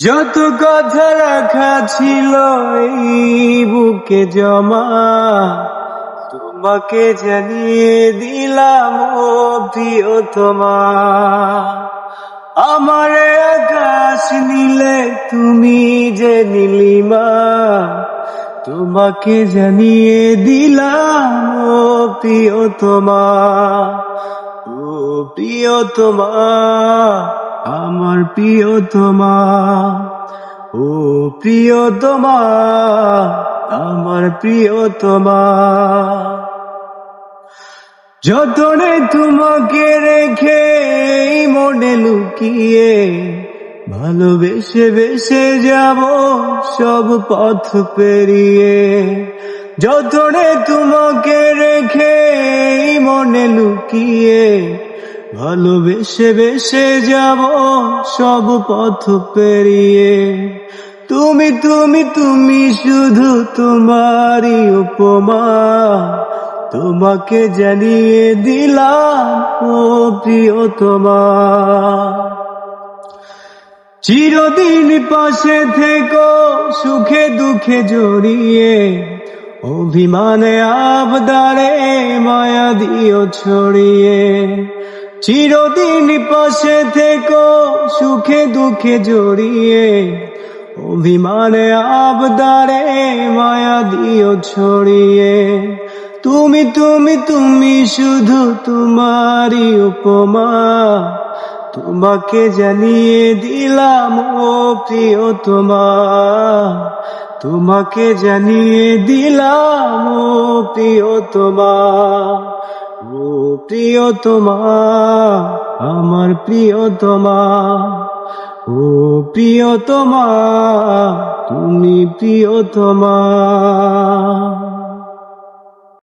যত কথা রাখা ছিল এই বুকে জমা, তোমাকে জানিয়ে দিলাম ও প্রিয়তমা আমার আকাশ নিলে তুমি যে নীলিমা, তোমাকে জানিয়ে দিলাম ও প্রিয়তমা ও প্রিয়তমা আমার প্রিয়তমা ও প্রিয়তমা আমার প্রিয় প্রিয়তমা যতনে তোমাকে রেখে মনে লুকিয়ে ভালোবেসে বেসে যাব সব পথ পেরিয়ে। যতনে তোমাকে রেখে মনে লুকিয়ে ভালোবেসে বেসে যাব সব পথ পেরিয়ে। তুমি তুমি তুমি শুধু তোমারই উপমা। তোমাকে জানিয়ে দিলাম, ও প্রিয়তমা। চিরদিন পাশে থেকো, সুখে দুঃখে জড়িয়ে। অভিমানে আবদারে মায়া দিও ছড়িয়ে। চিরদিন পাশে থেকো, সুখে দুঃখে জড়িয়ে। অভিমানে আবদারে মায়া দিও ছড়িয়ে। তুমি তুমি তুমি শুধু তোমারই উপমা। তোমাকে জানিয়ে দিলাম, ও প্রিয়তমা। তোমাকে জানিয়ে দিলাম, ও প্রিয়তমা। ও প্রিয়তমা আমার প্রিয়তমা। ও প্রিয়তমা তুমি প্রিয়তমা।